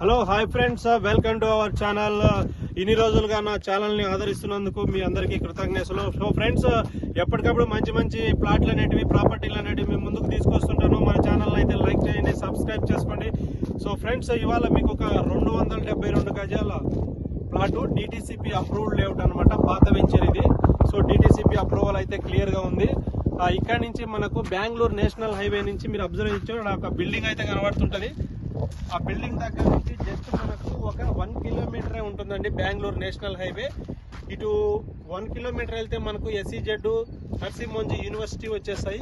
Hello hi friends welcome to our channel ఇన్ని రోజులుగా నా ఛానల్ని ఆదరిస్తున్నందుకు మీ అందరికీ కృతజ్ఞతలు. సో ఫ్రెండ్స్ uh, ఎప్పటికప్పుడు మంచి మంచి ప్లాట్లు అనేటివి ప్రాపర్టీలు అనేటివి మేము ముందుకు తీసుకొస్తుంటాను. మన ఛానల్ అయితే లైక్ చేయండి సబ్స్క్రైబ్ చేసుకోండి. సో ఫ్రెండ్స్ ఇవాళ మీకు ఒక రెండు వందల డెబ్బై రెండు గజాల ప్లాటు డిటీసీపీ అప్రూవ్డ్ లేఅవుట్ అనమాట పాత వెంచర్ ఇది. సో డిటీసీపీ అప్రూవల్ అయితే క్లియర్గా ఉంది. Uh, ఇక్కడ నుంచి మనకు బెంగళూరు నేషనల్ హైవే నుంచి మీరు అబ్జర్వ్ చేయొచ్చు ఒక బిల్డింగ్ అయితే కనబడుతుంటుంది. ఆ బిల్డింగ్ దగ్గర నుంచి జస్ట్ మనకు ఒక వన్ కిలోమీటరే ఉంటుందండి బెంగళూరు నేషనల్ హైవే ఇటు వన్ కిలోమీటర్ వెళ్తే మనకు ఎస్సీజెడ్ నర్సింహోంజి యూనివర్సిటీ వచ్చేస్తాయి.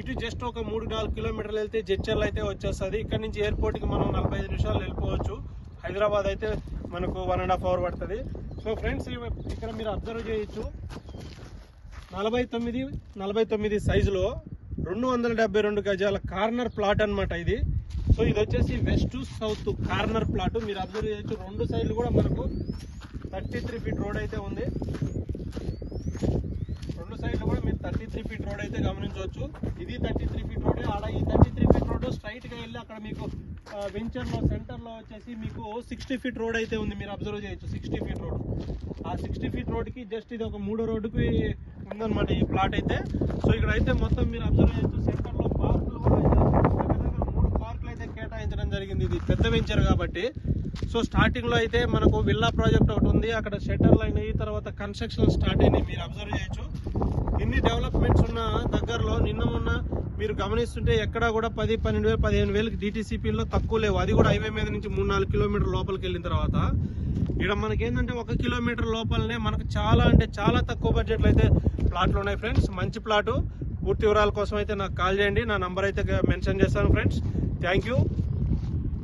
ఇటు జస్ట్ ఒక మూడు నాలుగు కిలోమీటర్లు వెళ్తే జడ్చర్ల అయితే వచ్చేస్తుంది. ఇక్కడ నుంచి ఎయిర్పోర్ట్కి మనం నలభై ఐదు నిమిషాలు వెళ్ళిపోవచ్చు. హైదరాబాద్ అయితే మనకు వన్ అండ్ హాఫ్ అవర్ పడుతుంది. సో ఫ్రెండ్స్ ఇక్కడ మీరు అబ్జర్వ్ చేయొచ్చు. నలభై తొమ్మిది నలభై తొమ్మిది సైజులో రెండు వందల డెబ్బై రెండు గజాల కార్నర్ ప్లాట్ అనమాట ఇది. సో ఇది వచ్చేసి వెస్ట్ సౌత్ కార్నర్ ప్లాట్. మీరు అబ్జర్వ్ చేయొచ్చు. రెండు సైడ్లు కూడా మనకు థర్టీ త్రీ ఫీట్ రోడ్ అయితే ఉంది. రెండు సైడ్లు కూడా మీరు థర్టీ త్రీ ఫీట్ రోడ్ అయితే గమనించవచ్చు. ఇది థర్టీ త్రీ ఫీట్ రోడ్. ఆడ ఈ థర్టీ త్రీ ఫీట్ రోడ్ స్ట్రైట్గా వెళ్ళి అక్కడ మీకు వెంచర్లో సెంటర్లో వచ్చేసి మీకు సిక్స్టీ ఫీట్ రోడ్ అయితే ఉంది. మీరు అబ్జర్వ్ చేయొచ్చు. Sixty feet road. ఆ సిక్స్టీ ఫీట్ రోడ్కి జస్ట్ ఇది ఒక మూడో రోడ్డుకి ఉందన్నమాట ఈ ప్లాట్ అయితే. సో ఇక్కడ అయితే మొత్తం మీరు అబ్జర్వ్ చేయొచ్చు. సెంటర్లో పార్కులు కూడా అయితే మూడు పార్కులు అయితే కేటాయించడం జరిగింది. ఇది పెద్ద వెంచర్ కాబట్టి. సో స్టార్టింగ్లో అయితే మనకు విల్లా ప్రాజెక్ట్ ఒకటి ఉంది. అక్కడ షట్టర్లు అయినాయి తర్వాత కన్స్ట్రక్షన్ స్టార్ట్ అయినాయి. మీరు అబ్జర్వ్ చేయొచ్చు. ఇన్ని డెవలప్మెంట్స్ ఉన్న దగ్గరలో నిన్న మొన్న మీరు గమనిస్తుంటే ఎక్కడా కూడా పది పన్నెండు వేలు పదిహేను వేలకి డిటీసీపీలో తక్కువ లేవు. అది కూడా హైవే మీద నుంచి మూడు నాలుగు కిలోమీటర్ లోపలికి వెళ్ళిన తర్వాత. ఇక్కడ మనకి ఏంటంటే ఒక కిలోమీటర్ లోపలనే మనకు చాలా అంటే చాలా తక్కువ బడ్జెట్లో అయితే ప్లాట్లు ఉన్నాయి ఫ్రెండ్స్. మంచి ప్లాటు. పూర్తి వివరాల కోసం అయితే నాకు కాల్ చేయండి. నా నంబర్ అయితే మెన్షన్ చేస్తాను ఫ్రెండ్స్. Thank you.